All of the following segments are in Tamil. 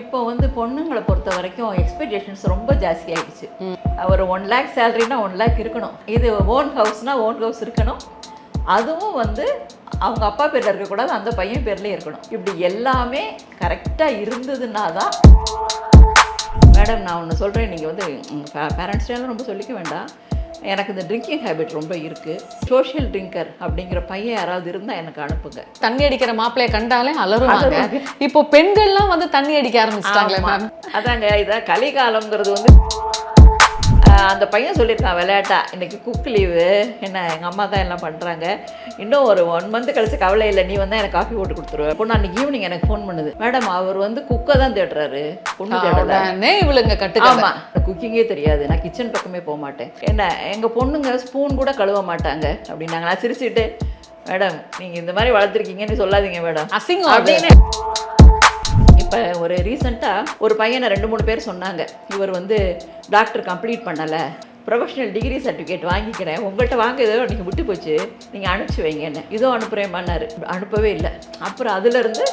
இப்போ வந்து பொண்ணுங்களை பொறுத்த வரைக்கும் எக்ஸ்பெக்டேஷன்ஸ் ரொம்ப ஜாஸ்தி ஆயிடுச்சு. ஒரு ஒன் லேக் சேலரினா ஒன் லேக் இருக்கணும். இது ஓன் ஹவுஸ்னா ஓன் ஹவுஸ் இருக்கணும். அதுவும் வந்து அவங்க அப்பா பேரில் இருக்கக்கூடாது அந்த பையன் பேர்லேயே இருக்கணும். இப்படி எல்லாமே கரெக்டாக இருந்ததுன்னா தான் மேடம் நான் ஒன்று சொல்கிறேன் நீங்கள் வந்து பேரண்ட்ஸ்டெல்லாம் ரொம்ப சொல்லிக்க வேண்டாம். எனக்கு இந்த ட்ரிங்கிங் ஹேபிட் ரொம்ப இருக்குது சோஷியல் ட்ரிங்கர் அப்படிங்கிற பையன் யாராவது இருந்தால் எனக்கு அனுப்புங்க. தண்ணி அடிக்கிற மாப்பிளைய கண்டாலே அலறுவாங்க. இப்போ பெண்கள்லாம் வந்து தண்ணி அடிக்க ஆரம்பிச்சிட்டாங்களே. மேம். அதாங்க இதான் கலிகாலம்ங்கிறது வந்து அந்த பையன் சொல்லியிருக்கான் விளையாட்டா இன்னைக்கு குக் லீவு என்ன எங்கள் அம்மா தான் எல்லாம் பண்ணுறாங்க இன்னும் ஒரு ஒன் மந்த் கழிச்சு கவலை இல்லை நீ வந்தால் எனக்கு காஃபி போட்டு கொடுத்துருவேன் பொண்ணு அன்னைக்கு ஈவினிங் எனக்கு ஃபோன் பண்ணுது. மேடம் அவர் வந்து குக்கை தான் தேடுறாரு. பொண்ணு தேடல. உடனே இவளுங்க கட்டுக்காம ஆமா குக்கிங்கே தெரியாது. நான் கிச்சன் பக்கமே போக மாட்டேன். என்ன எங்க பொண்ணுங்க ஸ்பூன் கூட கழுவ மாட்டாங்க. அப்படின்னாங்க நான் சிரிச்சுட்டு மேடம் நீங்க இந்த மாதிரி வளர்த்துருக்கீங்கன்னு சொல்லாதீங்க மேடம். அசிங்கம். அப்படின்னு இப்போ ஒரு ரீசெண்டாக ஒரு பையனை ரெண்டு மூணு பேர் சொன்னாங்க. இவர் வந்து டாக்டர் கம்ப்ளீட் பண்ணலை. ப்ரொஃபஷனல் டிகிரி சர்டிஃபிகேட் வாங்கிக்கிறேன். உங்கள்கிட்ட வாங்க ஏதோ நீங்கள் விட்டு போச்சு. நீங்கள் அனுப்பிச்சி வைங்க என்ன இதோ அனுப்புகிறேன் அனுப்பவே இல்லை. அப்புறம் அதுலேருந்து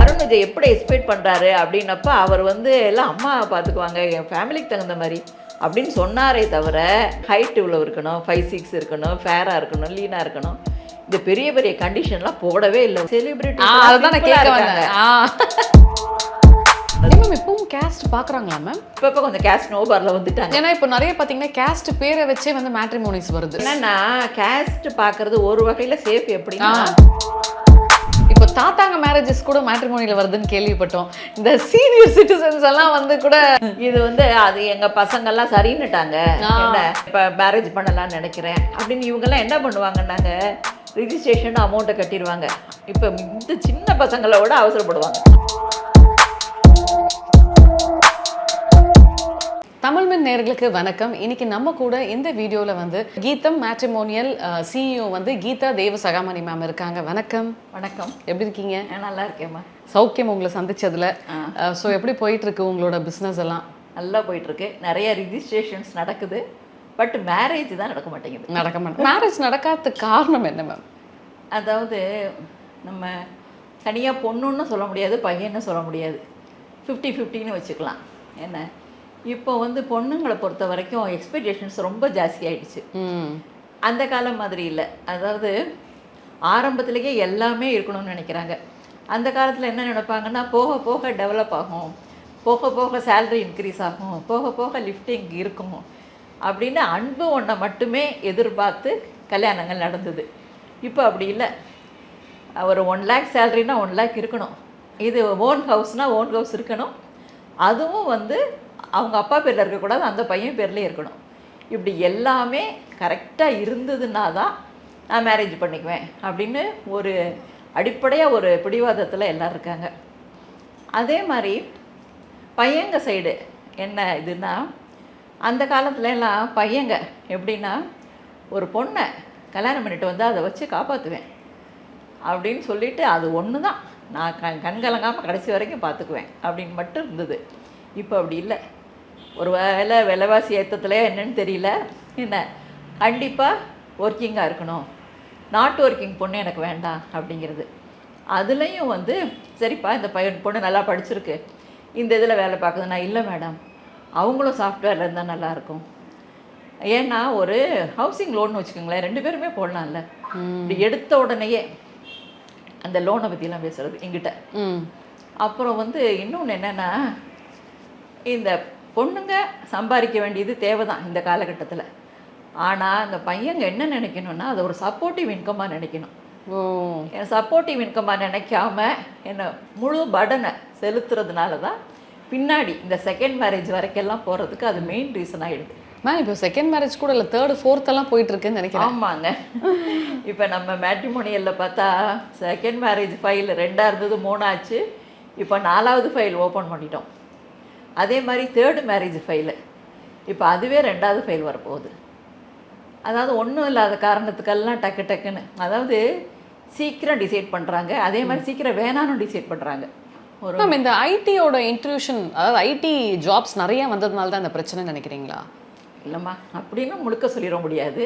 அருண் இதை எப்படி எக்ஸ்பெக்ட் பண்ணுறாரு அப்படின்னப்ப அவர் வந்து எல்லாம் அம்மா பார்த்துக்குவாங்க என் ஃபேமிலிக்கு தகுந்த மாதிரி அப்படின்னு சொன்னாரே தவிர ஹைட் இவ்வளோ இருக்கணும் ஃபைவ் சிக்ஸ் இருக்கணும் ஃபேராக இருக்கணும் லீனாக இருக்கணும். இந்த பெரிய பெரிய கண்டிஷன்லாம் போடவே இல்லை. செலிபிரிட்டி அதுதான் நான் கேட்க வந்தேன். மேம் இப்பவும் கேஸ்ட் பாக்குறாங்களா மேம் இப்போ இப்போ கொஞ்சம் கேஷ் நோபாரில் வந்துட்டாங்க. ஏன்னா இப்போ நிறைய பாத்தீங்கன்னா கேஸ்ட் பேரை வச்சே வந்து மேட்ரிமோனிஸ் வருது. என்னன்னா கேஸ்ட் பார்க்கறது ஒரு வகையில் சேஃப் எப்படின்னா இப்போ தாத்தாங்க மேரேஜஸ் கூட மேட்ரிமோனியில் வருதுன்னு கேள்விப்பட்டோம். இந்த சீனியர் சிட்டிசன்ஸ் எல்லாம் வந்து கூட இது வந்து அது எங்க பசங்கெல்லாம் சரின்னுட்டாங்க. இப்ப மேரேஜ் பண்ணலாம்னு நினைக்கிறேன். அப்படின்னு இவங்கெல்லாம் என்ன பண்ணுவாங்கன்னாங்க? ரிஜிஸ்ட்ரேஷன் அமௌண்ட்டை கட்டிடுவாங்க இப்போ இந்த சின்ன பசங்களோட அவசரப்படுவாங்க. தமிழ் மின் நேர்களுக்கு வணக்கம். இன்னைக்கு நம்ம கூட இந்த வீடியோல வந்து கீதம் மேட்ரிமோனியல் சிஇஓ வந்து கீதா தேவ சகாமணி மேம் இருக்காங்க. வணக்கம். வணக்கம். எப்படி இருக்கீங்க? நல்லா இருக்கேம்மா. சௌக்கியம் உங்களை சந்திச்சதுல. ஸோ எப்படி போயிட்டு இருக்கு உங்களோட பிஸ்னஸ் எல்லாம்? நல்லா போயிட்டு இருக்கு. நிறைய ரிஜிஸ்ட்ரேஷன்ஸ் நடக்குது. பட் மேரேஜ் தான் நடக்க மாட்டேங்குது. நடக்க மாட்டேன் மேரேஜ் நடக்காததுக்கு காரணம் என்ன மேம் அதாவது நம்ம தனியாக பொண்ணுன்னு சொல்ல முடியாது பையன்னு சொல்ல முடியாது. ஃபிஃப்டி ஃபிஃப்டின்னு வச்சுக்கலாம். என்ன? இப்போ வந்து பொண்ணுங்களை பொறுத்த வரைக்கும் எக்ஸ்பெக்டேஷன்ஸ் ரொம்ப ஜாஸ்தி ம். அந்த காலம் மாதிரி இல்லை. அதாவது ஆரம்பத்திலேயே எல்லாமே இருக்கணும்னு நினைக்கிறாங்க. அந்த காலத்தில் என்ன நினைப்பாங்கன்னா போக போக டெவலப் ஆகும். போக போக சேலரி இன்க்ரீஸ் ஆகும். போக போக லிஃப்டிங் இருக்கும். அப்படின்னு அன்பு ஒன்றை மட்டுமே எதிர்பார்த்து கல்யாணங்கள் நடந்தது. இப்போ அப்படி இல்லை. ஒரு ஒன் லேக் சேலரினா ஒன் லேக் இருக்கணும். இது ஓன் ஹவுஸ்னால் ஓன் ஹவுஸ் இருக்கணும். அதுவும் வந்து அவங்க அப்பா பேரில் இருக்கக்கூடாது அந்த பையன் பேர்லேயே இருக்கணும். இப்படி எல்லாமே கரெக்டாக இருந்ததுன்னா தான் நான் மேரேஜ் பண்ணிக்குவேன் அப்படின்னு ஒரு அடிப்படையாக ஒரு பிடிவாதத்தில் எல்லோரும் இருக்காங்க. அதே மாதிரி பையங்க சைடு என்ன இதுன்னா அந்த காலத்துல எல்லாம் பையங்க எப்படின்னா ஒரு பொண்ணை கல்யாணம் பண்ணிட்டு வந்து அதை வச்சு காப்பாற்றுவேன் அப்படின்னு சொல்லிட்டு அது ஒன்று தான் நான் க கண்கலங்காமல் கடைசி வரைக்கும் பார்த்துக்குவேன் அப்படின்னு மட்டும் இருந்தது. இப்போ அப்படி இல்லை. ஒரு வேலை விலைவாசி ஏற்றத்துலையோ என்னன்னு தெரியல. என்ன? கண்டிப்பாக ஒர்க்கிங்காக இருக்கணும். நாட் ஒர்க்கிங் பொண்ணு எனக்கு வேண்டாம் அப்படிங்கிறது. அதுலேயும் வந்து சரிப்பா இந்த பையன் பொண்ணு நல்லா படிச்சிருக்கு. இந்த இதில் வேலை பார்க்குது. நான் இல்லை மேடம் அவங்களும் சாஃப்ட்வேரில் இருந்தால் நல்லாயிருக்கும் ஏன்னா ஒரு ஹவுசிங் லோன் வச்சுக்கோங்களேன் ரெண்டு பேருமே போடலாம்ல. இப்படி எடுத்த உடனேயே அந்த லோனை பற்றிலாம் பேசுறது எங்கிட்ட அப்புறம் வந்து இன்னொன்று என்னென்னா இந்த பொண்ணுங்க சம்பாதிக்க வேண்டியது தேவை தான் இந்த காலகட்டத்தில். ஆனால் இந்த பையங்க என்ன நினைக்கணும்னா அதை ஒரு சப்போர்ட்டிவ் இன்கமாக நினைக்கணும். சப்போர்ட்டிவ் இன்கமாக நினைக்காம என்ன முழு படனை செலுத்துறதுனால தான் பின்னாடி இந்த செகண்ட் மேரேஜ் வரைக்கெல்லாம் போகிறதுக்கு அது மெயின் ரீசன் ஆகிடுது மேம் இப்போ செகண்ட் மேரேஜ் கூட இல்லை தேர்ட் ஃபோர்த் எல்லாம் போயிட்டு இருக்குன்னு நினைக்கிறேன். ஆமாங்க. இப்போ நம்ம மேட்ரிமோனியலில் பார்த்தா செகண்ட் மேரேஜ் ஃபைல் ரெண்டாக இருந்தது மூணாச்சு. இப்போ நாலாவது ஃபைல் ஓப்பன் பண்ணிட்டோம். அதே மாதிரி தேர்டு மேரேஜ் ஃபைலு இப்போ அதுவே ரெண்டாவது ஃபைல் வரப்போகுது. அதாவது ஒன்றும் இல்லாத காரணத்துக்கெல்லாம் டக்கு டக்குன்னு அதாவது சீக்கிரம் டிசைட் பண்ணுறாங்க அதே மாதிரி சீக்கிரம் வேணான்னு டிசைட் பண்ணுறாங்க மேம் இந்த ஐடியோட இன்ட்ரூஷன் அதாவது ஐடி ஜாப்ஸ் நிறைய வந்ததுனால தான் இந்த பிரச்சனை நினைக்கிறீங்களா? இல்லைம்மா அப்படின்னு முழுக்க சொல்லிட முடியாது.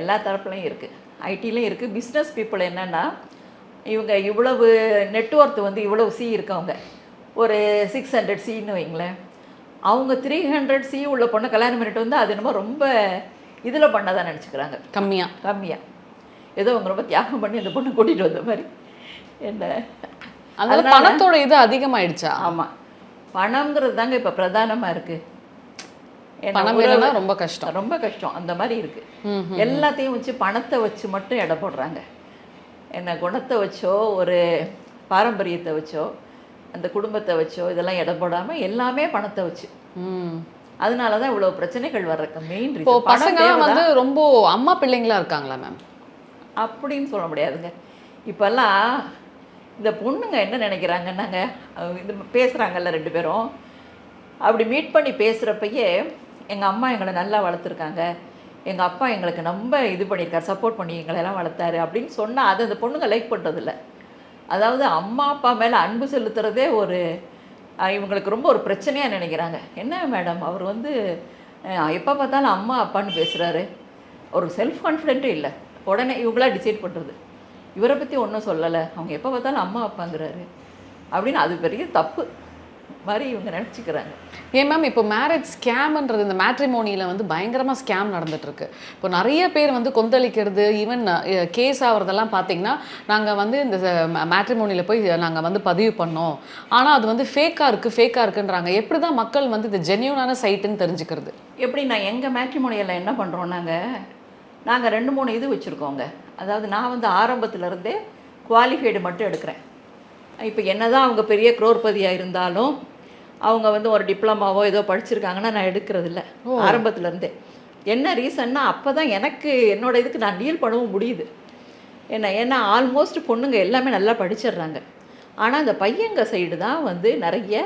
எல்லா தரப்புலையும் இருக்குது ஐடிலையும் இருக்குது பிஸ்னஸ் பீப்புள் என்னென்னா இவங்க இவ்வளவு நெட்ஒர்த் வந்து இவ்வளவு சி இருக்கவங்க. ஒரு சிக்ஸ் ஹண்ட்ரட் சின்னு வைங்களேன். அவங்க த்ரீ ஹண்ட்ரட் சி உள்ள பொண்ணை கல்யாணம் பண்ணிட்டு வந்து அது என்னமோ ரொம்ப இதில் பண்ணதான் நினச்சிக்கிறாங்க. கம்மியா. கம்மியாக ஏதோ அவங்க ரொம்ப தியாகம் பண்ணி அந்த பொண்ணை கூட்டிகிட்டு வந்த மாதிரி. என்ன? அதனால பணத்தோட இது அதிகமாயிடுச்சா? ஆமாம் பணம்ங்கிறது தாங்க இப்போ பிரதானமாக இருக்குது பணம் இல்லைன்னா ரொம்ப கஷ்டம். ரொம்ப கஷ்டம். அந்த மாதிரி இருக்கு. எல்லாத்தையும் வச்சு பணத்தை வச்சு மட்டும் எடை போடுறாங்க. என்ன குணத்தை வச்சோ ஒரு பாரம்பரியத்தை வச்சோ அந்த குடும்பத்தை வச்சோ இதெல்லாம் எடை போடாமல் எல்லாமே பணத்தை வச்சு. அதனால தான் இவ்வளோ பிரச்சனைகள் வர்றதுக்கு மெயின் இப்போ தேவைதான். வந்து ரொம்ப அம்மா பிள்ளைங்களா இருக்காங்களா மேம் அப்படின்னு சொல்ல முடியாதுங்க. இப்போல்லாம் இந்த பொண்ணுங்க என்ன நினைக்கிறாங்கன்னாங்க? அவங்க இது பேசுகிறாங்கல்ல ரெண்டு பேரும். அப்படி மீட் பண்ணி பேசுகிறப்பயே எங்கள் அம்மா எங்களை நல்லா வளர்த்துருக்காங்க. எங்கள் அப்பா எங்களுக்கு ரொம்ப இது பண்ணியிருக்காரு சப்போர்ட் பண்ணி எங்களை எல்லாம் வளர்த்தாரு அப்படின்னு சொன்னால் அது அந்த பொண்ணுங்க லைக் பண்ணுறதில்ல அதாவது அம்மா அப்பா மேலே அன்பு செலுத்துறதே ஒரு இவங்களுக்கு ரொம்ப ஒரு பிரச்சனையாக நினைக்கிறாங்க. என்ன மேடம் அவர் வந்து எப்போ பார்த்தாலும் அம்மா அப்பான்னு பேசுகிறாரு ஒரு செல்ஃப் கான்ஃபிடென்ட்டும் இல்லை. உடனே இவங்களா டிசைட் பண்ணுறது இவரை பற்றி ஒன்றும் சொல்லலை. அவங்க எப்போ பார்த்தாலும் அம்மா அப்பாங்கிறாரு. அப்படின்னு அது பெரிய தப்பு மாதிரி இவங்க நினச்சிக்கிறாங்க. ஏன் மேம் இப்போ மேரேஜ் ஸ்கேம்ன்றது இந்த மேட்ரிமோனியில் வந்து பயங்கரமாக ஸ்கேம் நடந்துட்டு இருக்கு இப்போ நிறைய பேர் வந்து கொந்தளிக்கிறது ஈவன் கேஸ் ஆகிறதெல்லாம் பார்த்தீங்கன்னா நாங்கள் வந்து இந்த மேட்ரிமோனியில் போய் நாங்கள் வந்து பதிவு பண்ணோம். ஆனால் அது வந்து ஃபேக்காக இருக்குது ஃபேக்காக இருக்குன்றாங்க. எப்படி தான் மக்கள் வந்து இது ஜென்யூனான சைட்டுன்னு தெரிஞ்சுக்கிறது? எப்படி நான் எங்கள் மேட்ரிமோனியில் என்ன பண்ணுறோம் நாங்கள் நாங்கள் ரெண்டு மூணு இது வச்சுருக்கோங்க. அதாவது நான் வந்து ஆரம்பத்துல இருந்தே குவாலிஃபைடு மட்டும் எடுக்கிறேன். இப்போ என்னதான் அவங்க பெரிய குரோர்பதியாக இருந்தாலும் அவங்க வந்து ஒரு டிப்ளமாவோ ஏதோ படிச்சிருக்காங்கன்னா நான் எடுக்கிறது இல்ல ஆரம்பத்துல இருந்தே என்ன ரீசன்னா அப்போ தான் எனக்கு என்னோட இதுக்கு நான் டீல் பண்ணவும் முடியுது. என்ன ஏன்னா ஆல்மோஸ்ட் பொண்ணுங்க எல்லாமே நல்லா படிச்சிடுறாங்க. ஆனால் இந்த பையங்க சைடு தான் வந்து நிறைய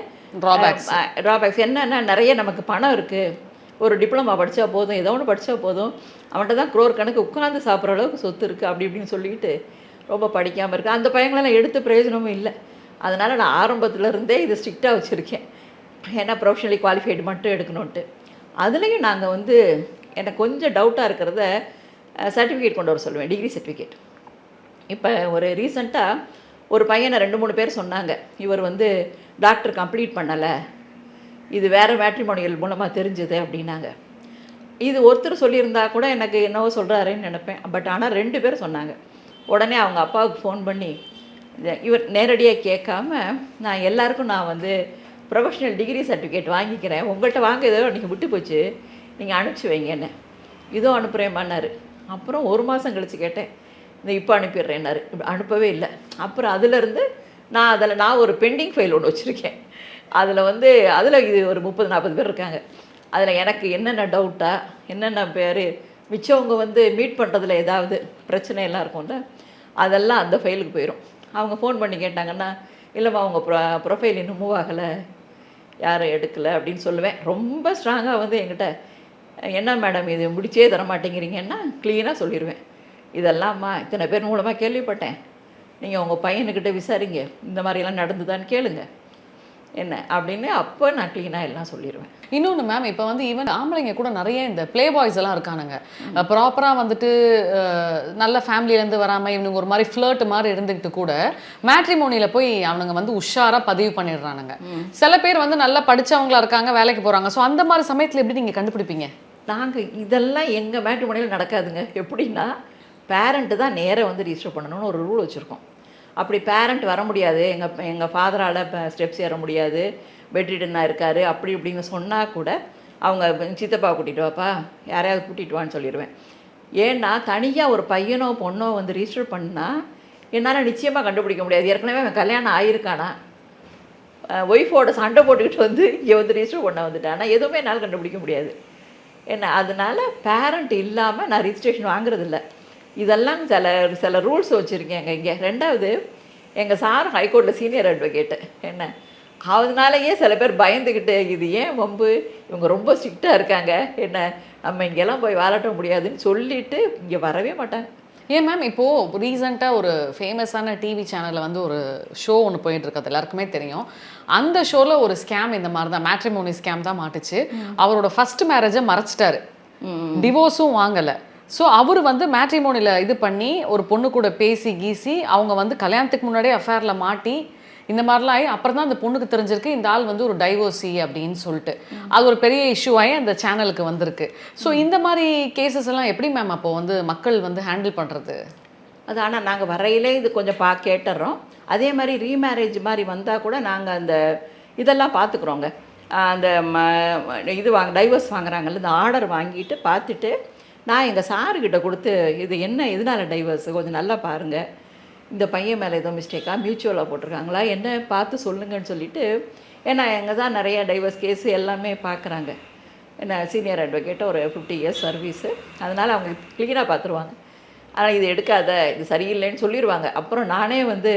Drawbacks. ட்ராபேக்ஸ் என்னன்னா நிறைய நமக்கு பணம் இருக்குது ஒரு டிப்ளமா படித்தா போதும் ஏதோ ஒன்று படித்தா போதும். அவன்கிட்ட தான் குரோர் கணக்கு உட்காந்து சாப்பிட்ற அளவுக்கு சொத்து இருக்குது அப்படி இப்படின்னு சொல்லிட்டு ரொம்ப படிக்காமல் இருக்கு அந்த பையங்களெல்லாம் எடுத்து பிரயோஜனமும் இல்லை. அதனால் நான் ஆரம்பத்துலேருந்தே இதை ஸ்ட்ரிக்டாக வச்சுருக்கேன். ஏன்னா ப்ரொஃபஷனலி குவாலிஃபைடு மட்டும் எடுக்கணுன்ட்டு அதுலேயும் நாங்கள் வந்து எனக்கு கொஞ்சம் டவுட்டாக இருக்கிறத சர்டிஃபிகேட் கொண்டு வர சொல்லுவேன் டிகிரி சர்டிஃபிகேட் இப்போ ஒரு ரீசண்டாக ஒரு பையனை ரெண்டு மூணு பேர் சொன்னாங்க. இவர் வந்து டாக்டர் கம்ப்ளீட் பண்ணலை. இது வேறு மேட்ரிமோனியல் மூலமாக தெரிஞ்சது அப்படின்னாங்க. இது ஒருத்தர் சொல்லியிருந்தா கூட எனக்கு என்னவோ சொல்கிறாருன்னு நினைப்பேன். பட் ஆனால் ரெண்டு பேர் சொன்னாங்க. உடனே அவங்க அப்பாவுக்கு ஃபோன் பண்ணி இவர் நேரடியாக கேட்காம நான் எல்லாருக்கும் நான் வந்து ப்ரொஃபஷனல் டிகிரி சர்டிஃபிகேட் வாங்கிக்கிறேன். உங்கள்கிட்ட வாங்க ஏதோ அன்றைக்கி விட்டு போச்சு. நீங்கள் அனுப்பிச்சி வைங்க என்ன இதோ அனுப்புகிறேன்மான்னாரு அப்புறம் ஒரு மாதம் கழித்து கேட்டேன். இந்த இப்போ அனுப்பிடுறேன்னாரு. அனுப்பவே இல்லை. அப்புறம் அதுலேருந்து நான் அதில் நான் ஒரு பெண்டிங் ஃபைல் ஒன்று வச்சுருக்கேன். அதில் வந்து அதில் இது ஒரு முப்பது நாற்பது பேர் இருக்காங்க. அதில் எனக்கு என்னென்ன டவுட்டா என்னென்ன பேர் மிச்சவங்க வந்து மீட் பண்ணுறதுல ஏதாவது பிரச்சனை எல்லாம் இருக்கும்ல அதெல்லாம் அந்த ஃபைலுக்கு போயிடும் அவங்க ஃபோன் பண்ணி கேட்டாங்கன்னா இல்லைம்மா அவங்க ப்ரொ ப்ரொஃபைல் இன்னும் மூவ் ஆகலை. யாரும் எடுக்கலை அப்படின்னு சொல்லுவேன். ரொம்ப ஸ்ட்ராங்காக வந்து என்கிட்ட என்ன மேடம் இது முடிச்சே தர மாட்டேங்கிறீங்கன்னா க்ளீனாக சொல்லிடுவேன் இதெல்லாம்மா இத்தனை பேர் மூலமாக கேள்விப்பட்டேன். நீங்கள் உங்கள் பையனுக்கிட்ட விசாரிங்க. இந்த மாதிரிலாம் நடந்துதான்னு கேளுங்கள் என்ன அப்படின்னு அப்போ நான் க்ளீனாக எல்லாம் சொல்லிடுவேன் இன்னொன்று மேம் இப்போ வந்து ஈவன் ஆம்பளைங்க கூட நிறைய இந்த ப்ளே பாய்ஸ் எல்லாம் இருக்கானுங்க. ப்ராப்பராக வந்துட்டு நல்ல ஃபேமிலியிலேருந்து வராமல் இவனுங்க ஒரு மாதிரி ஃப்ளர்ட் மாதிரி இருந்துக்கிட்டு கூட மேட்ரிமோனியில் போய் அவனுங்க வந்து உஷாராக பதிவு பண்ணிடுறானுங்க. சில பேர் வந்து நல்லா படிச்சவங்களா இருக்காங்க வேலைக்கு போகிறாங்க ஸோ அந்த மாதிரி சமயத்தில் எப்படி நீங்கள் கண்டுபிடிப்பீங்க? நாங்கள் இதெல்லாம் எங்கள் மேட்ரிமோனியில் நடக்காதுங்க. எப்படின்னா பேரண்ட்டு தான் நேரா வந்து ரிஜிஸ்டர் பண்ணணும்னு ஒரு ரூல் வச்சுருக்கோம். அப்படி பேரண்ட் வர முடியாது. எங்கள் எங்கள் ஃபாதரால் இப்போ ஸ்டெப்ஸ் ஏற முடியாது. பெட்ரிடனாக இருக்கார். அப்படி இப்படின்னு சொன்னால் கூட அவங்க சித்தப்பா கூட்டிகிட்டு வாப்பா யாரையாவது கூட்டிகிட்டு வான்னு சொல்லிடுவேன் ஏன்னா தனியாக ஒரு பையனோ பொண்ணோ வந்து ரிஜிஸ்டர் பண்ணால் என்னால் நிச்சயமாக கண்டுபிடிக்க முடியாது. ஏற்கனவே அவன் கல்யாணம் ஆயிருக்கானா? ஒய்ஃபோட சண்டை போட்டுக்கிட்டு வந்து இங்கே வந்து ரிஜிஸ்டர் பண்ண வந்துட்டானா. எதுவுமே என்னால் கண்டுபிடிக்க முடியாது. என்ன அதனால் பேரண்ட் இல்லாமல் நான் ரிஜிஸ்ட்ரேஷன் வாங்குறதில்ல. இதெல்லாம் சில சில ரூல்ஸ் வச்சுருக்கேங்க இங்கே. ரெண்டாவது எங்கள் சார் ஹைகோர்ட்டில் சீனியர் அட்வொகேட்டு என்ன? அதனாலயே சில பேர் பயந்துக்கிட்டு இது ஏன் வம்பு? இவங்க ரொம்ப ஸ்ட்ரிக்டாக இருக்காங்க. என்ன? நம்ம இங்கெல்லாம் போய் வாலாட்ட முடியாதுன்னு சொல்லிட்டு இங்கே வரவே மாட்டாங்க. ஏன் மேம் இப்போது ரீசெண்டாக ஒரு ஃபேமஸான டிவி சேனலில் வந்து ஒரு ஷோ ஒன்று போயிட்டு இருக்கிறது எல்லாருக்குமே தெரியும். அந்த ஷோவில் ஒரு ஸ்கேம் இந்த மாதிரி தான் மேட்ரிமோனி ஸ்கேம் தான் மாட்டுச்சு. அவரோட ஃபர்ஸ்ட் மேரேஜை மறைச்சிட்டாரு. டிவோர்ஸும் வாங்கலை. ஸோ அவர் வந்து மேட்ரிமோனியில் இது பண்ணி ஒரு பொண்ணு கூட பேசி கீசி அவங்க வந்து கல்யாணத்துக்கு முன்னாடியே அஃபேரில் மாட்டி இந்த மாதிரிலாம் ஆகி அப்புறம் தான் அந்த பொண்ணுக்கு தெரிஞ்சிருக்கு இந்த ஆள் வந்து ஒரு டைவோர்சி அப்படின்னு சொல்லிட்டு. அது ஒரு பெரிய இஷ்யூ ஆகி அந்த சேனலுக்கு வந்திருக்கு. ஸோ இந்த மாதிரி கேசஸ் எல்லாம் எப்படி மேம் அப்போ வந்து மக்கள் வந்து ஹேண்டில் பண்ணுறது அது ஆனால் நாங்கள் வரையிலே இது கொஞ்சம் பா கேட்டுடுறோம் அதே மாதிரி ரீமேரேஜ் மாதிரி வந்தால் கூட நாங்கள் அந்த இதெல்லாம் பார்த்துக்குறோங்க அந்த இது வாங்க டைவர்ஸ் வாங்குறாங்கல்ல இந்த ஆர்டர் வாங்கிட்டு பார்த்துட்டு நான் எங்கள் சாருக்கிட்ட கொடுத்து இது என்ன எதனால டைவர்ஸ் கொஞ்சம் நல்லா பாருங்கள் இந்த பையன் மேலே ஏதோ மிஸ்டேக்காக மியூச்சுவலாக போட்டிருக்காங்களா? என்ன பார்த்து சொல்லுங்கன்னு சொல்லிட்டு ஏன்னா எங்கே தான் நிறைய டைவர்ஸ் கேஸு எல்லாமே பார்க்குறாங்க என்ன சீனியர் அட்வொகேட் ஒரு ஃபிஃப்டி இயர்ஸ் சர்வீஸு அதனால் அவங்க க்ளீனாக பார்த்துருவாங்க ஆனால் இது எடுக்காத இது சரியில்லைன்னு சொல்லிடுவாங்க அப்புறம் நானே வந்து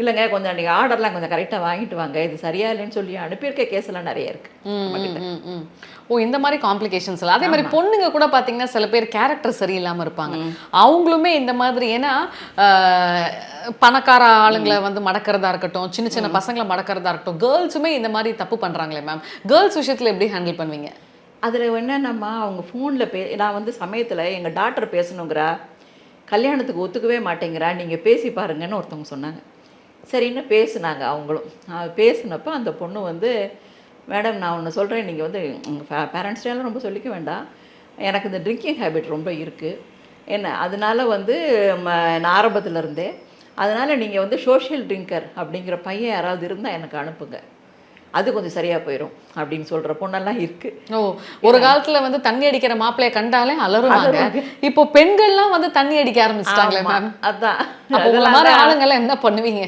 இல்லைங்க கொஞ்சம் நீங்கள் ஆர்டர்லாம் கொஞ்சம் கரெக்டாக வாங்கிட்டு வாங்க. இது சரியா இல்லைன்னு சொல்லி அனுப்பியிருக்க கேஸ் எல்லாம் நிறைய இருக்குது ஓ இந்த மாதிரி காம்ப்ளிகேஷன்ஸ் அதே மாதிரி பொண்ணுங்க கூட பார்த்தீங்கன்னா சில பேர் கேரக்டர் சரியில்லாமல் இருப்பாங்க. அவங்களுமே இந்த மாதிரி ஏன்னா பணக்கார ஆளுங்களை வந்து மடக்கிறதா இருக்கட்டும் சின்ன சின்ன பசங்களை மடக்கிறதா இருக்கட்டும் கேர்ள்ஸுமே இந்த மாதிரி தப்பு பண்ணுறாங்களே மேம் கேர்ள்ஸ் விஷயத்தில் எப்படி ஹேண்டில் பண்ணுவீங்க? அதில் என்னென்னம்மா அவங்க ஃபோனில் பே நான் வந்து சமயத்தில் எங்கள் டாக்டர் பேசணுங்கிறா. கல்யாணத்துக்கு ஒத்துக்கவே மாட்டேங்கிறா நீங்கள் பேசி பாருங்கன்னு ஒருத்தவங்க சொன்னாங்க. சரின்னு பேசுனாங்க அவங்களும். பேசினப்போ அந்த பொண்ணு வந்து மேடம் நான் ஒன்று சொல்கிறேன் நீங்கள் வந்து உங்கள் பேரண்ட்ஸ்டையெல்லாம் ரொம்ப சொல்லிக்க வேண்டாம். எனக்கு இந்த ட்ரிங்கிங் ஹேபிட் ரொம்ப இருக்குது என்ன அதனால வந்து ம நான் ஆரம்பத்துல இருந்தே அதனால் நீங்கள் வந்து சோஷியல் ட்ரிங்கர் அப்படிங்கிற பையன் யாராவது இருந்தால் எனக்கு அனுப்புங்க. அது கொஞ்சம் சரியாக போயிடும் அப்படின்னு சொல்கிற பொண்ணெல்லாம் இருக்குது ஓ ஒரு காலத்துல வந்து தண்ணி அடிக்கிற மாப்பிள்ளைய கண்டாலே அலறுவாங்க. இப்போ பெண்கள்லாம் வந்து தண்ணி அடிக்க ஆரம்பிச்சிட்டாங்களே மேம் அதான். உங்களை மாதிரி ஆளுங்கெல்லாம் என்ன பண்ணுவீங்க?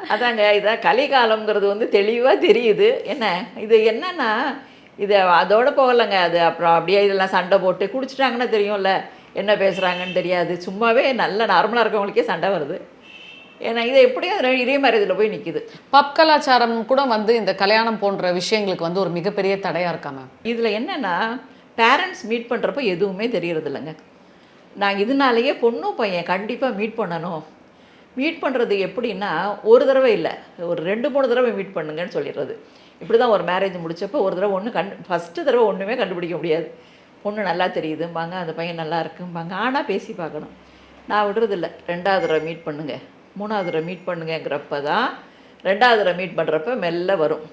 அதாங்க இதான் கலிகாலம்ங்கிறது வந்து தெளிவாக தெரியுது. என்ன? இது என்னன்னா இது அதோட போகலைங்க. அது அப்புறம் அப்படியே இதெல்லாம் சண்டை போட்டு குடிச்சிட்டாங்கன்னா தெரியும்ல என்ன பேசுகிறாங்கன்னு தெரியாது. சும்மாவே நல்ல நார்மலாக இருக்கவங்களுக்கே சண்டை வருது. ஏன்னா இது எப்படியும் அது இதே மாதிரி இதில் போய் நிற்கிது பப் கலாச்சாரம் கூட வந்து இந்த கல்யாணம் போன்ற விஷயங்களுக்கு வந்து ஒரு மிகப்பெரிய தடையா இருக்கா மேம் இதில் என்னன்னா பேரண்ட்ஸ் மீட் பண்ணுறப்ப எதுவுமே தெரியறது இல்லைங்க நாங்கள் இதனாலேயே பொண்ணும் பையன் கண்டிப்பாக மீட் பண்ணணும். மீட் பண்ணுறது எப்படின்னா ஒரு தடவை இல்லை. ஒரு ரெண்டு மூணு தடவை மீட் பண்ணுங்கன்னு சொல்லிடுறது. இப்படி தான் ஒரு மேரேஜ் முடிச்சப்போ ஒரு தடவை ஒன்று கண் ஃபஸ்ட்டு தடவை ஒன்றுமே கண்டுபிடிக்க முடியாது. பொண்ணு நல்லா தெரியுதும்பாங்க அந்த பையன் நல்லா இருக்கும்பாங்க ஆனால் பேசி பார்க்கணும். நான் விடுறதில்ல. ரெண்டாவது தடவை மீட் பண்ணுங்க. மூணாவது தடவை மீட் பண்ணுங்கங்கிறப்ப தான் ரெண்டாவது தடவை மீட் பண்ணுறப்ப மெல்ல வரும்.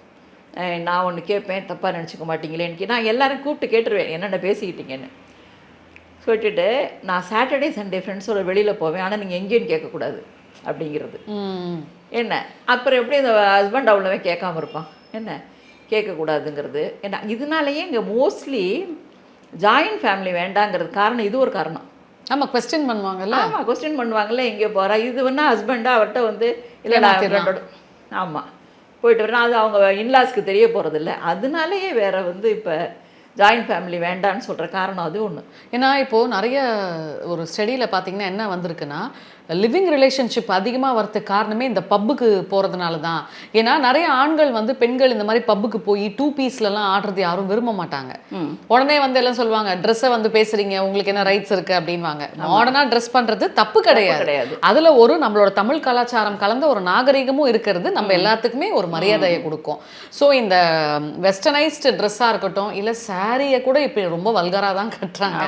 நான் ஒன்று கேட்பேன் தப்பாக நினச்சிக்க மாட்டீங்களேன்னு நான் எல்லாரும் கூப்பிட்டு கேட்டுருவேன் என்னென்ன பேசிக்கிட்டீங்கன்னு. சொல்லிட்டு நான் சாட்டர்டே சண்டே ஃப்ரெண்ட்ஸோட வெளியில் போவேன் ஆனால் நீங்கள் எங்கேயும் கேட்கக்கூடாது அப்படிங்கிறது. என்ன? அப்புறம் எப்படி இந்த ஹஸ்பண்ட் அவ்வளோவே கேட்காம இருப்பான்? என்ன? கேட்கக்கூடாதுங்கிறது. என்ன? இதனாலேயே இங்கே மோஸ்ட்லி ஜாயின்ட் ஃபேமிலி வேண்டாங்கிறது காரணம் இது ஒரு காரணம். ஆமா கொஸ்டின் பண்ணுவாங்கல்ல? ஆமாம் கொஸ்டின் பண்ணுவாங்கல்ல எங்கே போகிறா இது வேணா ஹஸ்பண்டா அவர்கிட்ட வந்து இல்லைடா. ஃப்ரெண்டோட ஆமாம் போயிட்டு வரேன். அது அவங்க இன்லாஸ்க்கு தெரிய போகிறதில்ல அதனாலேயே வேற வந்து இப்போ ஜாயின்ட் ஃபேமிலி வேண்டான்னு சொல்கிற காரணம் அது ஒன்று ஏன்னா இப்போ நிறைய ஒரு ஸ்டடியில் பார்த்தீங்கன்னா என்ன வந்திருக்குன்னா லிவிங் ரிலேஷன்ஷிப் அதிகமாக வரதுக்கு காரணமே இந்த பப்புக்கு போகிறதுனால தான் ஏன்னா நிறைய ஆண்கள் வந்து பெண்கள் இந்த மாதிரி பப்புக்கு போய் டூ பீஸ்லலாம் ஆடுறது யாரும் விரும்ப மாட்டாங்க. உடனே வந்து எல்லாம் சொல்லுவாங்க ட்ரெஸ்ஸை வந்து பேசுறீங்க உங்களுக்கு என்ன ரைட்ஸ் இருக்கு? அப்படின்வாங்க மாடர்னா ட்ரெஸ் பண்றது தப்பு கிடையாது. கிடையாது. அதுல ஒரு நம்மளோட தமிழ் கலாச்சாரம் கலந்த ஒரு நாகரிகமும் இருக்கிறது. நம்ம எல்லாத்துக்குமே ஒரு மரியாதையை கொடுக்கும். ஸோ இந்த வெஸ்டர்னைஸ்டு ட்ரெஸ்ஸாக இருக்கட்டும் இல்லை சாரியை கூட இப்போ ரொம்ப வல்கராக தான் கட்டுறாங்க.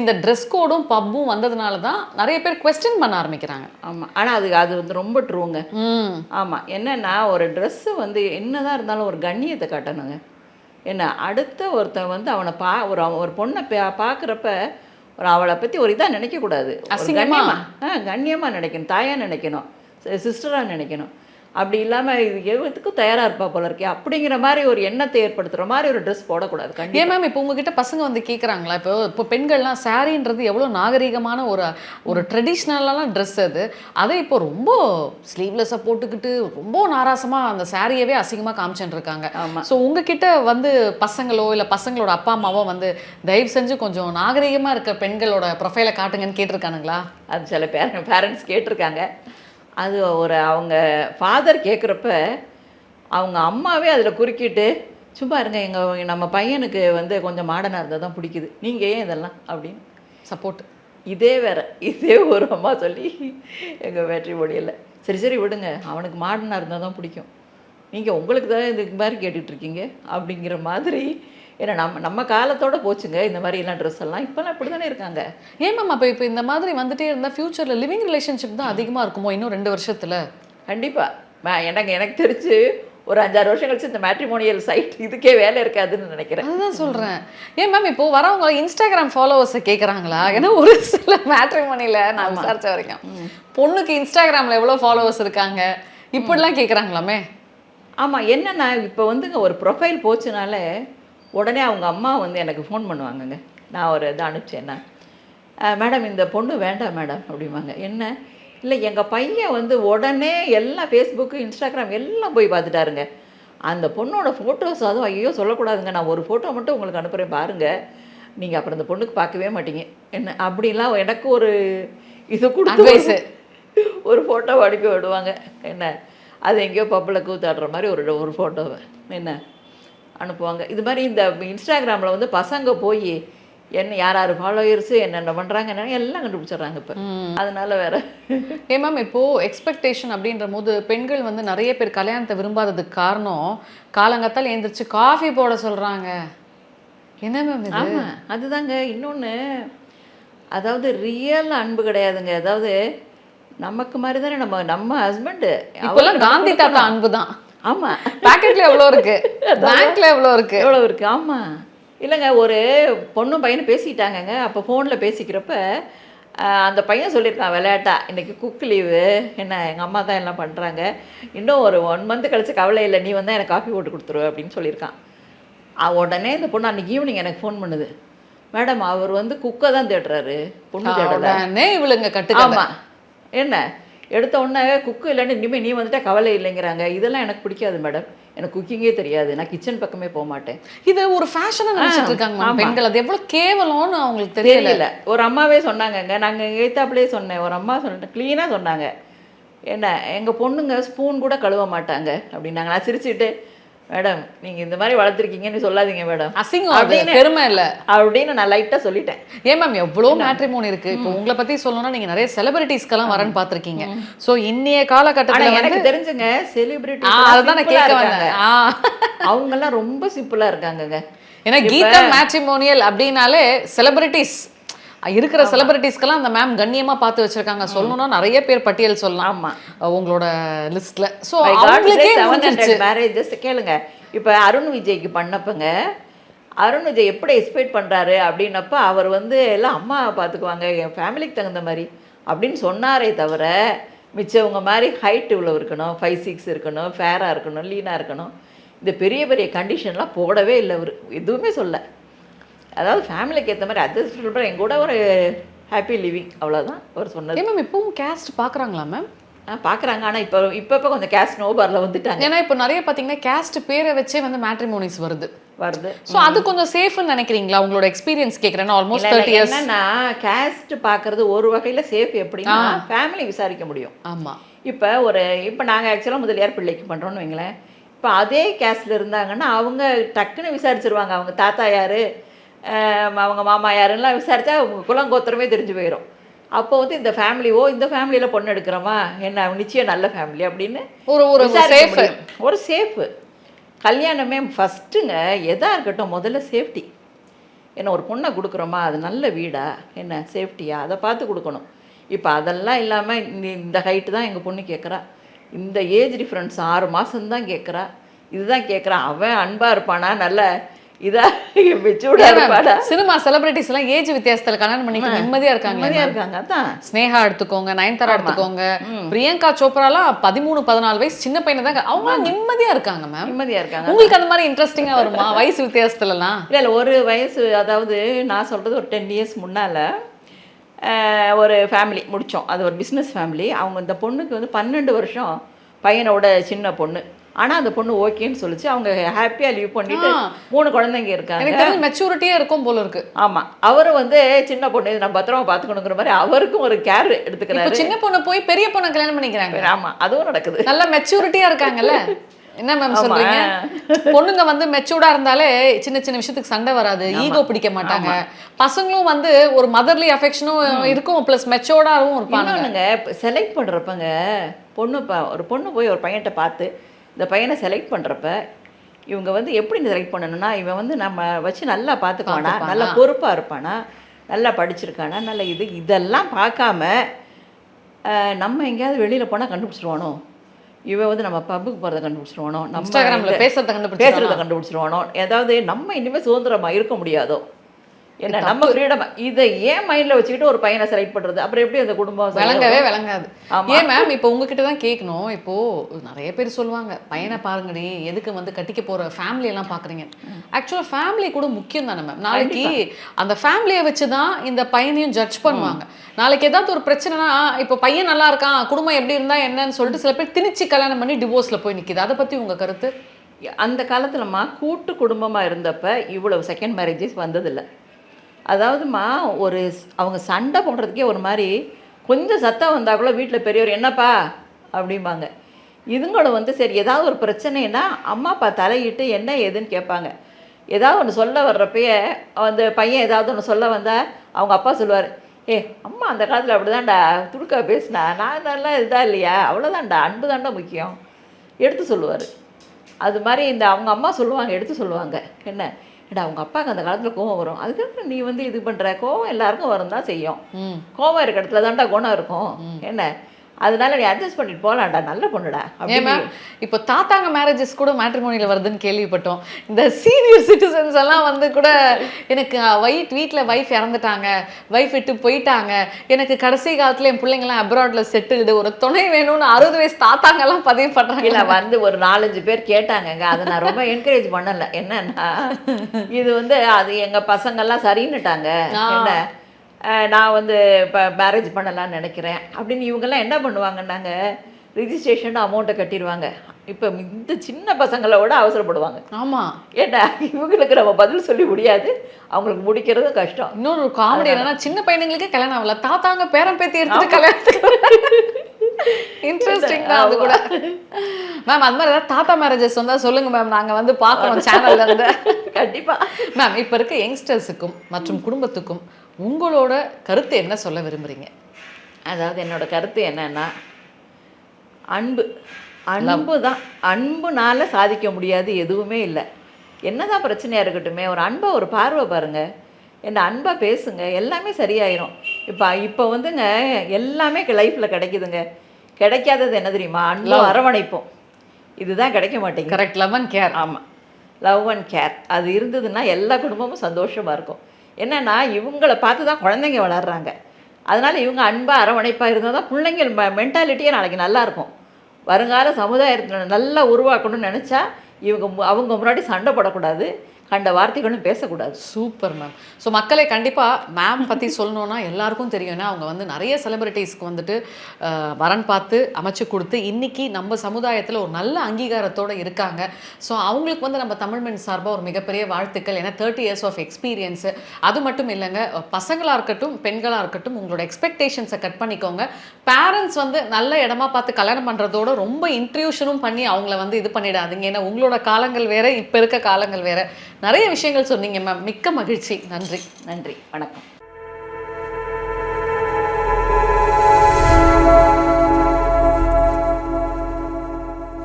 இந்த ட்ரெஸ் கோடும் பப்பும் வந்ததுனால தான் நிறைய பேர் கொஸ்டின் பண்ண ஆரம்பிக்கிறாங்க ஆமாம் ஆனால் அது அது வந்து ரொம்ப ட்ரூங்க ஆமாம் என்னன்னா ஒரு ட்ரெஸ்ஸு வந்து என்னதான் இருந்தாலும் ஒரு கண்ணியத்தை காட்டணுங்க. என்ன அடுத்த ஒருத்தன் வந்து அவனை பா ஒரு ஒரு பொண்ணை பா பார்க்குறப்ப ஒரு அவளை பற்றி ஒரு இதாக நினைக்கக்கூடாது. ஒரு அசிங்கமா? கண்ணியமா? ஆ கண்ணியமாக நினைக்கணும். தாயாக நினைக்கணும். சிஸ்டராக நினைக்கணும். அப்படி இல்லாமல் இது எதுக்கும் தயாராக இருப்பா போல இருக்கே. அப்படிங்கிற மாதிரி ஒரு எண்ணத்தை ஏற்படுத்துகிற மாதிரி ஒரு ட்ரெஸ் போடக்கூடாது. ஏன் மேம் இப்போ உங்ககிட்ட பசங்க வந்து கேட்குறாங்களா இப்போ இப்போ பெண்கள்லாம் சாரின்றது எவ்வளோ நாகரிகமான ஒரு ஒரு ட்ரெடிஷ்னலான ட்ரெஸ் அது. அதை இப்போ ரொம்ப ஸ்லீவ்லெஸ்ஸை போட்டுக்கிட்டு ரொம்ப நாராசமாக அந்த சாரியவே அசிங்கமாக காமிச்சுட்டு இருக்காங்க ஆமாம் ஸோ உங்ககிட்ட வந்து பசங்களோ இல்லை பசங்களோட அப்பா அம்மாவோ வந்து தயவு செஞ்சு கொஞ்சம் நாகரிகமாக இருக்க பெண்களோட ப்ரொஃபைலை காட்டுங்கன்னு கேட்டிருக்கானுங்களா? அது சில பேர பேரண்ட்ஸ் கேட்டிருக்காங்க. அது ஒரு அவங்க ஃபாதர் கேட்குறப்ப அவங்க அம்மாவே அதில் குறுக்கிட்டு சும்மா இருங்க எங்கள் நம்ம பையனுக்கு வந்து கொஞ்சம் மாடனாக இருந்தால் தான் பிடிக்குது. நீங்கள் ஏன் இதெல்லாம்? அப்படின்னு சப்போர்ட் இதே வேற இதே ஒரு அம்மா சொல்லி எங்கள் வெற்றி முடியல. சரி சரி விடுங்க. அவனுக்கு மாடனாக இருந்தால் தான் பிடிக்கும். நீங்கள் உங்களுக்கு தான் இதுக்கு மாதிரி கேட்டுட்ருக்கீங்க அப்படிங்கிற மாதிரி ஏன்னா நம்ம நம்ம காலத்தோட போச்சுங்க இந்த மாதிரி எல்லாம் ட்ரெஸ் எல்லாம். இப்போல்லாம் இப்படி தானே இருக்காங்க. ஏன் மேம் அப்போ இப்போ இந்த மாதிரி வந்துட்டே இருந்தால் ஃப்யூச்சரில் லிவிங் ரிலேஷன்ஷிப் தான் அதிகமாக இருக்குமோ இன்னும் ரெண்டு வருஷத்தில்? கண்டிப்பாக மே- எனக்கு எனக்கு தெரிஞ்சு ஒரு அஞ்சாறு வருஷம் கழிச்சு இந்த மேட்ரிமோனியல் சைட் இதுக்கே வேலை இருக்காதுன்னு நினைக்கிறேன். அதுதான் சொல்றேன். ஏன் மேம் இப்போ வரவங்க இன்ஸ்டாகிராம் ஃபாலோவர்ஸை கேக்குறாங்களா? ஏன்னா ஒரு சில மேட்ரிமோனில நான் விசாரிச்ச வரைக்கும். பொண்ணுக்கு இன்ஸ்டாகிராம்ல எவ்வளவு ஃபாலோவர்ஸ் இருக்காங்க? இப்படிலாம் கேக்குறாங்களாமே? ஆமாம் என்னன்னா இப்போ வந்துங்க ஒரு ப்ரொஃபைல் போச்சுனால உடனே அவங்க அம்மா வந்து எனக்கு ஃபோன் பண்ணுவாங்கங்க. நான் ஒரு இதை அனுப்பிச்சேன்னா மேடம் இந்த பொண்ணு வேண்டாம் மேடம் அப்படிம்பாங்க. என்ன? இல்லை எங்கள் பையன் வந்து உடனே எல்லாம் ஃபேஸ்புக்கு இன்ஸ்டாகிராம் எல்லாம் போய் பார்த்துட்டாருங்க. அந்த பொண்ணோட ஃபோட்டோஸ் அதுவும் ஐயோ சொல்லக்கூடாதுங்க. நான் ஒரு ஃபோட்டோ மட்டும் உங்களுக்கு அனுப்புகிறேன் பாருங்கள் நீங்கள் அப்புறம் இந்த பொண்ணுக்கு பார்க்கவே மாட்டீங்க. என்ன? அப்படிலாம் எனக்கு ஒரு இது. கொடுத்து ஒரு ஃபோட்டோ அனுப்பி விடுவாங்க. என்ன? அது எங்கேயோ பப்பில் கூத்தாடுற மாதிரி ஒரு ஒரு ஃபோட்டோவை என்ன? அனுப்புவாங்க. இது மாதிரி இந்த இன்ஸ்டாகிராமில் வந்து பசங்க போய் என்ன யார் யார் ஃபாலோயர்ஸு என்னென்ன பண்ணுறாங்க எல்லாம் கண்டுபிடிச்சிடுறாங்க இப்போ. அதனால வேற. ஏ மேம் இப்போ எக்ஸ்பெக்டேஷன் அப்படின்ற போது பெண்கள் வந்து நிறைய பேர் கல்யாணத்தை விரும்பாததுக்கு காரணம் காலங்கத்தால் எழுந்திரிச்சு காஃபி போட சொல்றாங்க. என்ன மேம் ஆமாம் அதுதாங்க. இன்னொன்று அதாவது ரியல் அன்பு கிடையாதுங்க. அதாவது நமக்கு மாதிரி தானே நம்ம நம்ம ஹஸ்பண்டு இப்பெல்லாம் காந்தி தாத்தா அன்பு தான் ஆமாம் பாக்கெட்ல எவ்வளோ இருக்கு? பேங்க்ல எவ்வளோ இருக்கு? எவ்வளோ இருக்குது ஆமாம் இல்லைங்க ஒரு பொண்ணும் பையனும் பேசிக்கிட்டாங்கங்க அப்போ ஃபோனில் பேசிக்கிறப்ப அந்த பையன் சொல்லியிருக்கான் விளையாட்டா இன்னைக்கு குக் லீவு என்ன எங்கள் அம்மா தான் எல்லாம் பண்ணுறாங்க இன்னும் ஒரு ஒன் மந்த் கழிச்சு கவலை இல்லை நீ வந்தால் எனக்கு காஃபி போட்டு கொடுத்துருவ அப்படின்னு சொல்லியிருக்கான். உடனே இந்த பொண்ணு அன்றைக்கி ஈவினிங் எனக்கு ஃபோன் பண்ணுது. மேடம் அவர் வந்து குக்கை தான் தேடுறாரு. பொண்ணு உடனே இவளுங்க ஆமாம் என்ன? எடுத்த உடனே குக்கு இல்லைன்னு இனிமேல் நீ வந்துட்டா கவலை இல்லைங்கிறாங்க. இதெல்லாம் எனக்கு பிடிக்காது மேடம். எனக்கு குக்கிங்கே தெரியாது. நான் கிச்சன் பக்கமே போக மாட்டேன். இது ஒரு ஃபேஷனா நினைச்சிட்டு இருக்காங்க. பெண்கள். அது எவ்வளவு கேவலம்னு அவங்களுக்கு தெரியல. ஒரு அம்மாவே சொன்னாங்கங்க. நாங்கள் எய்த்தாப்புலேயே சொன்னேன். ஒரு அம்மா சொல்லிட்டு க்ளீனாக சொன்னாங்க. என்ன எங்கள் பொண்ணுங்க ஸ்பூன் கூட கழுவ மாட்டாங்க. அப்படின்னாங்க. நான் சிரிச்சுட்டு மேடம் நீங்கள் இந்த மாதிரி வளர்த்துருக்கீங்கன்னு சொல்லாதீங்க மேடம். அசிங்கம் அப்படின்னு- பெருமை இல்ல. அப்படின்னு நான் லைட்டாக சொல்லிட்டேன். ஏன் மேம் எவ்வளோ மேட்ரிமோனி இருக்கு? இப்போ உங்களை பத்தி சொல்லணும்னா நீங்க நிறைய செலிபிரிட்டிஸ்க்கெல்லாம் வரேன்னு பார்த்திருக்கீங்க. சோ இன்னைய காலகட்டத்துல எனக்கு தெரிஞ்சுங்க செலிபிரிட்டி அதுதான் நான் கேட்க வந்தேன். ஆ. அவங்கெல்லாம் ரொம்ப சிம்பிளாக இருக்காங்கங்க. ஏன்னா கீதா மேட்ரிமோனியல் அப்படின்னாலே செலிபிரிட்டிஸ் இருக்கிற செலிபிரிட்டிஸ்க்கெல்லாம் அந்த மேம் கண்ணியமா பார்த்து வச்சிருக்காங்க. சொல்லணும்னா நிறைய பேர் பட்டியல் சொல்லலாம். ஆமாம் உங்களோட லிஸ்ட்ல God, அவங்களுக்கே today 700 முடிஞ்சிருச்சு. marriages. கேளுங்க. இப்போ அருண் விஜய்க்கு பண்ணப்பங்க அருண் விஜய் எப்படி எக்ஸ்பெக்ட் பண்ணுறாரு அப்படின்னப்ப அவர் வந்து எல்லாம் அம்மா பார்த்துக்குவாங்க என் ஃபேமிலிக்கு தகுந்த மாதிரி அப்படின்னு சொன்னாரே தவிர மிச்சவங்க மாதிரி ஹைட் இவ்வளோ இருக்கணும் ஃபைவ் சிக்ஸ் இருக்கணும் ஃபேராக இருக்கணும் லீனாக இருக்கணும் இந்த பெரிய பெரிய கண்டிஷன்லாம் போடவே இல்லை அவர். எதுவுமே சொல்ல. அதாவது ஃபேமிலிக்கு ஏற்ற மாதிரி சொல்கிறேன் என் கூட ஒரு ஹாப்பி லிவிங் அவ்வளோதான் அவர் சொன்னது. மேம் இப்பவும் கேஸ்ட் பாக்குறாங்களா மேம் பார்க்குறாங்க ஆனால் இப்போ இப்போ இப்போ கொஞ்சம் கேஷ் நோபாரில் வந்துட்டாங்க. ஏன்னா இப்போ நிறைய பாத்தீங்கன்னா கேஸ்ட் பேரை வச்சே வந்து மேட்ரிமோனிஸ் வருது. வருது. சோ அது கொஞ்சம் சேஃப்னு நினைக்கிறீங்களா? உங்களோட எக்ஸ்பீரியன்ஸ் கேக்குறேன். ஆல்மோஸ்ட் தேர்ட்டி இயர்ஸ் என்னன்னா கேஸ்ட் பார்க்கறது ஒரு வகையில சேஃப் எப்படின்னா ஃபேமிலி விசாரிக்க முடியும். ஆமா. இப்போ ஒரு இப்போ நாங்கள் ஆக்சுவலாக முதலியார் பிள்ளைக்கு பண்ணுறோன்னு வைங்களேன். இப்போ அதே கேஸ்டில் இருந்தாங்கன்னா அவங்க டக்குன்னு விசாரிச்சிருவாங்க. அவங்க தாத்தா யார்? அவங்க மாமா யாருன்னெலாம் விசாரிச்சா அவங்க குலங்கோத்திரமே தெரிஞ்சு போயிடும் அப்போ வந்து இந்த ஃபேமிலி ஓ இந்த ஃபேமிலியில் பொண்ணு எடுக்கிறோமா? என்ன நிச்சயம் நல்ல ஃபேமிலி அப்படின்னு ஒரு ஒரு சேஃப். ஒரு சேஃபு கல்யாணமே ஃபஸ்ட்டுங்க எதா இருக்கட்டும் முதல்ல சேஃப்டி என்ன ஒரு பொண்ணை கொடுக்குறோமா? அது நல்ல வீடா? என்ன சேஃப்டியா அதை பார்த்து கொடுக்கணும். இப்போ அதெல்லாம் இல்லாமல் இந்த இந்த ஹைட்டு தான் எங்கள் பொண்ணு கேட்குறா இந்த ஏஜ் டிஃப்ரென்ஸ் ஆறு மாதம்தான் கேட்குறா இதுதான் கேட்குறான் அவன் அன்பாக இருப்பானா? நல்ல சினிமா செலிபிரிட்டிஸ் எல்லாம் ஏஜ் வித்தியாசத்துல கல்யாணம் பண்ணிட்டு நிம்மதியா இருக்காங்க இருக்காங்க அதான். ஸ்னேகா எடுத்துக்கோங்க நயன்தாரா எடுத்துக்கோங்க பிரியங்கா சோப்ராலாம் பதிமூணு பதினாலு வயசு சின்ன பையனை தான் அவங்க நிம்மதியா இருக்காங்க மேம் நிம்மதியாக இருக்காங்க உங்களுக்கு அந்த மாதிரி இன்ட்ரெஸ்டிங்கா வருமா? வயசு வித்தியாசத்துலலாம்? இல்லை இல்லை ஒரு வயசு அதாவது நான் சொல்கிறது ஒரு டென் இயர்ஸ் முன்னால் ஒரு ஃபேமிலி முடித்தோம் அது ஒரு பிஸ்னஸ் ஃபேமிலி அவங்க இந்த பொண்ணுக்கு வந்து பன்னெண்டு வருஷம் பையனோட சின்ன பொண்ணு. ஆனால் அந்த பொண்ணு ஓகேன்னு சொல்லிச்சு. அவங்க ஹாப்பியாக லீவ் பண்ணிட்டு. மூணு குழந்தைங்க இருக்காங்க. மெச்சூரிட்டியே இருக்கும் போல இருக்கு. ஆமாம் அவர் வந்து சின்ன பொண்ணு நம்ம பத்திரமா பார்த்துக்கணுங்கிற மாதிரி அவருக்கும் ஒரு கேர் எடுத்துக்கிறாரு. சின்ன பொண்ணு போய் பெரிய பொண்ணை கல்யாணம் பண்ணிக்கிறாங்க. ஆமாம் அதுவும் நடக்குது. நல்ல மெச்சூரிட்டியா இருக்காங்கல்ல? என்ன மேம். சொல்றீங்க? பொண்ணுங்க வந்து மெச்சூர்டா இருந்தாலே சின்ன சின்ன விஷயத்துக்கு சண்டை வராது. ஈகோ பிடிக்க மாட்டாங்க. பசங்களும் வந்து ஒரு மதர்லி அஃபெக்ஷனும் இருக்கும் ப்ளஸ் மெச்சோர்டாவும் இருப்பாங்க செலக்ட் பண்ணுறப்பங்க பொண்ணு ஒரு பொண்ணு போய் ஒரு பையன்கிட்ட பார்த்து இந்த பையனை செலக்ட் பண்ணுறப்ப இவங்க வந்து எப்படி செலக்ட் பண்ணணும்னா இவன் வந்து நம்ம வச்சு நல்லா பார்த்துக்குவானா? நல்லா பொறுப்பாக இருப்பானா நல்லா படிச்சிருக்கானா நல்ல இது இதெல்லாம் பார்க்காம நம்ம எங்கேயாவது வெளியில் போனால் கண்டுபிடிச்சிருவானோ? இவன் வந்து நம்ம பப்புக்கு போகிறத கண்டுபிடிச்சிருவானோ? நம்ம இன்ஸ்டாகிராம்ல கண்டுபிடிச்சிருக்காங்க கண்டுபிடிச்சிருவானோ? ஏதாவது நம்ம இனிமேல் சுதந்திரமா இருக்க முடியாதோ? என்ன நம்ம ஃப்ரீடம் இதை ஏன் மைண்டில் வச்சுக்கிட்டு ஒரு பையனை செலக்ட் பண்ணுறது அப்புறம் எப்படி அந்த குடும்பம் விளங்கவே? விளங்காது. ஏன் மேம் இப்போ உங்ககிட்ட தான் கேட்கணும் இப்போ நிறைய பேர் சொல்லுவாங்க பையனை பாருங்கடி எதுக்கு வந்து கட்டிக்க போற ஃபேமிலி எல்லாம் பாக்குறீங்க? ஆக்சுவலா ஃபேமிலி கூட முக்கியம் தானே மேம் நாளைக்கு அந்த ஃபேமிலியை வச்சு தான் இந்த பையனையும் ஜட்ஜ் பண்ணுவாங்க. நாளைக்கு ஏதாவது ஒரு பிரச்சனைனா இப்போ பையன் நல்லா இருக்கான் குடும்பம் எப்படி இருந்தா என்னன்னு சொல்லிட்டு சில பேர் திணிச்சு கல்யாணம் பண்ணி டிவோர்ஸ்ல போய் நிக்குது. அதை பத்தி உங்க கருத்து? அந்த காலத்துலம்மா கூட்டு குடும்பமாக இருந்தப்ப இவ்வளவு செகண்ட் மேரேஜஸ் வந்ததில்லை. அதாவதுமா ஒரு அவங்க சண்டை போடுறதுக்கே ஒரு மாதிரி கொஞ்சம் சத்தம் வந்தால் கூட வீட்டில் பெரியவர் என்னப்பா? அப்படிம்பாங்க. இதுங்களும் வந்து சரி ஏதாவது ஒரு பிரச்சனைனா அம்மா அப்பா தலையிட்டு என்ன ஏதுன்னு கேட்பாங்க. ஏதாவது ஒன்று சொல்ல வர்றப்பயே அந்த பையன் ஏதாவது ஒன்று சொல்ல வந்தால் அவங்க அப்பா சொல்லுவார் ஏ அம்மா அந்த காலத்தில் அப்படிதான்டா துடுக்கா பேசினா நான் நல்லா இதுதான் இல்லையா? அவ்வளோதான்டா அன்பு தான்டா முக்கியம். எடுத்து சொல்லுவார். அது மாதிரி இந்த அவங்க அம்மா சொல்லுவாங்க எடுத்து சொல்லுவாங்க. என்ன? ஏடா அவங்க அப்பாவுக்கு அந்த காலத்தில் கோவம் வரும். அதுக்கு நீ வந்து இது பண்ணுற கோவம் எல்லாருக்கும் வரும் தான் செய்யும் கோவம் இருக்க இடத்துல தான்டா குணம் இருக்கும். என்ன? அதனால நீ அட்ஜஸ்ட் பண்ணிட்டு போகலாம்டா நல்ல பொண்ணுடா. மேம் இப்போ தாத்தாங்க மேரேஜஸ் கூட மேட்ரிமோனியில் வருதுன்னு கேள்விப்பட்டோம். இந்த சீனியர் சிட்டிசன்ஸ் எல்லாம் வந்து கூட எனக்கு வைட் வீட்டில் ஒய்ஃப் இறந்துட்டாங்க. ஒய்ஃப் விட்டு போயிட்டாங்க. எனக்கு கடைசி காலத்துல என் பிள்ளைங்களாம் அப்ராட்ல செட்டில்டு ஒரு துணை வேணும்னு அறுபது வயசு தாத்தாங்க எல்லாம் பதிவு பண்றாங்க. இல்லை வந்து ஒரு நாலஞ்சு பேர் கேட்டாங்கங்க. அதை நான் ரொம்ப என்கரேஜ் பண்ணல. என்னன்னா இது வந்து அது எங்க பசங்கெல்லாம் சரின்னுட்டாங்க. என்ன? நான் வந்து இப்போ மேரேஜ் பண்ணலாம்னு நினைக்கிறேன். அப்படின்னு இவங்கெல்லாம் என்ன பண்ணுவாங்கன்னாங்க? ரிஜிஸ்ட்ரேஷன் அமௌண்ட்டை கட்டிடுவாங்க. இப்போ இந்த சின்ன பசங்களை விட அவசரப்படுவாங்க. ஆமா. ஏன்னா இவங்களுக்கு நம்ம பதில் சொல்லி முடியாது. அவங்களுக்கு முடிக்கிறதும் கஷ்டம். இன்னொரு காமெடி என்னன்னா சின்ன பையனுங்களுக்கே கல்யாணம் ஆகல. தாத்தாங்க பேரன் பேத்தி எடுத்துட்டு கல்யாணத்துக்கு இன்ட்ரெஸ்டிங் தான் அது கூட. மேம் அந்த மாதிரி ஏதாவது தாத்தா மேரேஜஸ் வந்தா சொல்லுங்க மேம் நாங்க வந்து பார்க்கணும் சேனல்ல இருந்து. கண்டிப்பா. மேம் இப்போ இருக்க யங்ஸ்டர்ஸுக்கும் மற்றும் குடும்பத்துக்கும் உங்களோட கருத்து என்ன சொல்ல விரும்புறீங்க? அதாவது என்னோட கருத்து என்னன்னா அன்பு. அன்பு தான். அன்புனால சாதிக்க முடியாது எதுவுமே இல்லை. என்னதான் பிரச்சனையா இருக்கட்டுமே ஒரு அன்பை ஒரு பார்வை பாருங்க. என்ன அன்பா பேசுங்க எல்லாமே சரியாயிரும். இப்போ இப்போ வந்துங்க எல்லாமே லைஃப்பில் கிடைக்குதுங்க. கிடைக்காதது என்ன தெரியுமா? அன்பும் அரவணைப்போம். இதுதான் கிடைக்க மாட்டேங்குது. கரெக்ட் லெவன் கேர் ஆமாம் லவ் அண்ட் கேர் அது இருந்ததுன்னா எல்லா குடும்பமும் சந்தோஷமாக இருக்கும். என்னென்னா இவங்களை பார்த்து தான் குழந்தைங்க வளர்கிறாங்க அதனால் இவங்க அன்பாக அரவணைப்பாக இருந்தால் தான் பிள்ளைங்க மென்டாலிட்டியே நாளைக்கு நல்லாயிருக்கும். வருங்கால சமுதாயத்தில் நல்லா உருவாக்கணும்னு நினச்சா இவங்க அவங்க முன்னாடி சண்டை போடக்கூடாது. கண்ட வார்த்தைகளும் பேசக்கூடாது. சூப்பர் மேம் ஸோ மக்களை கண்டிப்பாக மேம் பற்றி சொல்லணும்னா எல்லாருக்கும் தெரியும்னா அவங்க வந்து நிறைய செலிபிரிட்டிஸ்க்கு வந்துட்டு வரன் பார்த்து அமைச்சு கொடுத்து இன்னைக்கு நம்ம சமுதாயத்தில் ஒரு நல்ல அங்கீகாரத்தோடு இருக்காங்க. ஸோ அவங்களுக்கு வந்து நம்ம தமிழ் மென் சார்பாக ஒரு மிகப்பெரிய வாழ்த்துக்கள். ஏன்னா தேர்ட்டி இயர்ஸ் ஆஃப் எக்ஸ்பீரியன்ஸு அது மட்டும் இல்லைங்க பசங்களாக இருக்கட்டும் பெண்களாக இருக்கட்டும் உங்களோட எக்ஸ்பெக்டேஷன்ஸை கட் பண்ணிக்கோங்க. பேரண்ட்ஸ் வந்து நல்ல இடமா பார்த்து கல்யாணம் பண்ணுறதோட ரொம்ப இன்ட்ரியூஷனும் பண்ணி அவங்கள வந்து இது பண்ணிடாதீங்க. ஏன்னா உங்களோட காலங்கள் வேறு இப்போ இருக்க காலங்கள் வேறு. நிறைய விஷயங்கள் சொன்னீங்க மேம் மிக்க மகிழ்ச்சி. நன்றி. நன்றி. வணக்கம்.